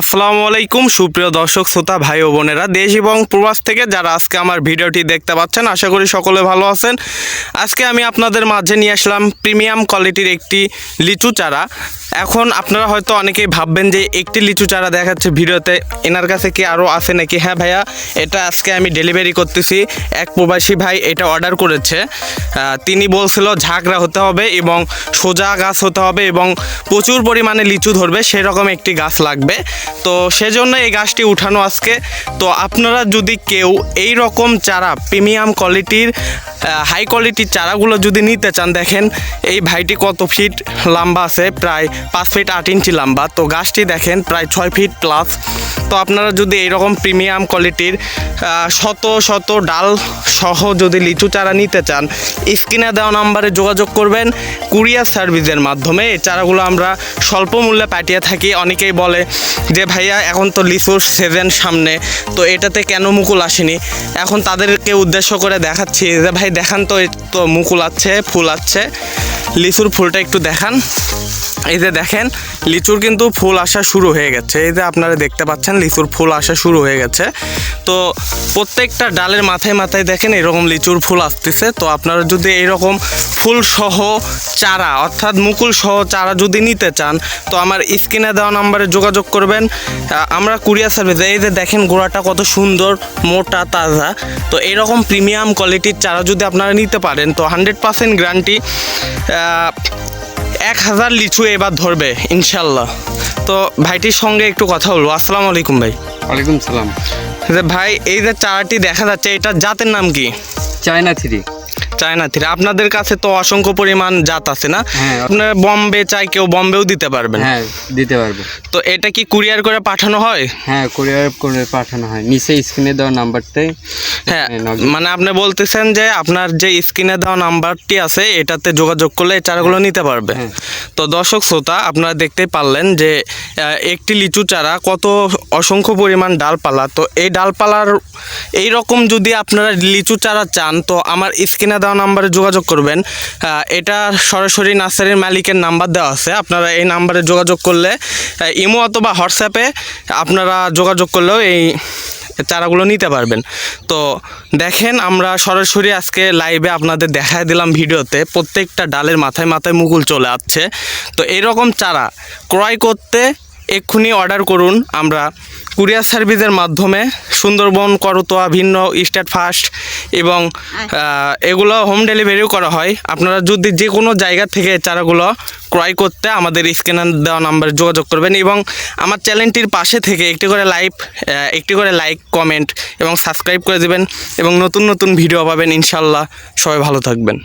আসসালামু আলাইকুম, সুপ্রিয় দর্শক, শ্রোতা, ভাই ও বোনেরা। দেশ এবং প্রবাস থেকে যারা আজকে আমার ভিডিওটি দেখতে পাচ্ছেন, আশা করি সকলে ভালো আছেন। আজকে আমি আপনাদের মাঝে নিয়ে আসলাম প্রিমিয়াম কোয়ালিটির একটি লিচু চারা। এখন আপনারা হয়তো অনেকেই ভাববেন যে একটি লিচু চারা দেখাচ্ছে ভিডিওতে, এনার কাছে কি আরও আছে নাকি? হ্যাঁ ভাইয়া, এটা আজকে আমি ডেলিভারি করতেছি। এক প্রবাসী ভাই এটা অর্ডার করেছে। তিনি বলছিল ঝাঁকড়া হতে হবে এবং সোজা গাছ হতে হবে এবং প্রচুর পরিমাণে লিচু ধরবে, সেরকম একটি গাছ লাগবে। তো সেজন্য এই গাছটি উঠানো আজকে। তো আপনারা যদি কেউ এই রকম চারা প্রিমিয়াম কোয়ালিটির হাই কোয়ালিটির চারাগুলো যদি নিতে চান, দেখেন এই ভাইটি কত ফিট লম্বা আছে, প্রায় পাঁচ ফিট আট ইঞ্চি লম্বা। তো গাছটি দেখেন, প্রায় ছয় ফিট প্লাস তো আপনারা যদি এইরকম প্রিমিয়াম কোয়ালিটির শত শত ডাল সহ যদি লিচু চারা নিতে চান, স্ক্রিনে দেওয়া নাম্বারে যোগাযোগ করবেন। কুরিয়ার সার্ভিসের মাধ্যমে এই চারাগুলো আমরা স্বল্প মূল্যে পাঠিয়ে থাকি। অনেকেই বলে যে, ভাইয়া, এখন তো লিচুর সিজন সামনে। তো এটাতে কেন মুকুল আসেনি? এখন তাদেরকে উদ্দেশ্য করে দেখাচ্ছি যে, ভাই দেখান তো তো মুকুল আছে, ফুল আছে। লিচুর ফুলটা একটু দেখান। এই যে দেখেন, লিচুর কিন্তু ফুল আসা শুরু হয়ে গেছে। এই যে আপনারা দেখতে পাচ্ছেন, লিচুর ফুল আসা শুরু হয়ে গেছে। তো প্রত্যেকটা ডালের মাথায় মাথায় দেখেন এরকম লিচুর ফুল আসতেছে। তো আপনারা যদি এরকম ফুল সহ চারা, অর্থাৎ মুকুল সহ চারা যদি নিতে চান, তো আমার স্ক্রিনে দেওয়া নাম্বারে যোগাযোগ করবেন। আমরা কুরিয়ার সার্ভিস, এই যে দেখেন গোড়াটা কত সুন্দর, মোটা, তাজা। তো এরকম প্রিমিয়াম কোয়ালিটির চারা যদি আপনারা নিতে পারেন, তো হান্ড্রেড পার্সেন্ট গ্যারান্টি এক হাজার লিচু এবার ধরবে, ইনশাল্লাহ। তো ভাইটির সঙ্গে একটু কথা বলব। আসসালামু আলাইকুম ভাই। ওয়ালাইকুম সালাম। ভাই এই যে চারাটি দেখা যাচ্ছে এটার জাতের নাম কি? China three. China three. আপনাদের কাছে তো অসংখ্য পরিমাণ জাত আছে না? হ্যাঁ। আপনার বম্বে চাই কেউ বম্বেও দিতে পারবেন। হ্যাঁ দিতে পারবে। তো এটা কি কুরিয়ার করে পাঠানো হয়? হ্যাঁ কুরিয়ার করে পাঠানো হয়। নিচে স্ক্রিনে দেওয়া নাম্বারটাই হ্যাঁ মানে আপনি বলতেছেন যে আপনার যে স্ক্রিনে দেওয়া নাম্বারটি আছে এটাতে যোগাযোগ করলে এই চারাগুলো নিতে পারবে। হ্যাঁ। তো দর্শক শ্রোতা, আপনারা দেখতে পারলেন যে একটি লিচু চারা কত অসংখ্য পরিমাণ ডালপালা। তো এই ডালপালার এই রকম যদি আপনারা লিচু চারা চান, তো আমার স্ক্রিনে দেওয়া নাম্বারে যোগাযোগ করবেন। এটা সরাসরি নার্সারির মালিকের নাম্বার দেওয়া আছে। আপনারা এই নাম্বারে যোগাযোগ করলে ইমো অথবা হোয়াটসঅ্যাপে আপনারা যোগাযোগ করলেও এই চারাগুলো নিতে পারবেন। তো দেখেন আমরা সরাসরি আজকে লাইভে আপনাদের দেখায় দিলাম ভিডিওতে, প্রত্যেকটা ডালের মাথায় মাথায় মুকুল চলে আসছে। তো এরকম চারা ক্রয় করতে এক্ষুনি অর্ডার করুন আমরা কুরিয়ার সার্ভিসের মাধ্যমে সুন্দরবন, করতোয়া, ভিন্ন স্টেট ফার্স্ট এবং এগুলো হোম ডেলিভারিও করা হয়। আপনারা যদি যে কোনো জায়গা থেকে চারাগুলো ক্রয় করতে আমাদের স্ক্যানার দেওয়া নাম্বারে যোগাযোগ করবেন এবং আমার চ্যানেলটির পাশে থেকে একটি করে লাইভ একটি করে লাইক, কমেন্ট এবং সাবস্ক্রাইব করে দেবেন এবং নতুন নতুন ভিডিও পাবেন। ইনশাল্লাহ সবাই ভালো থাকবেন।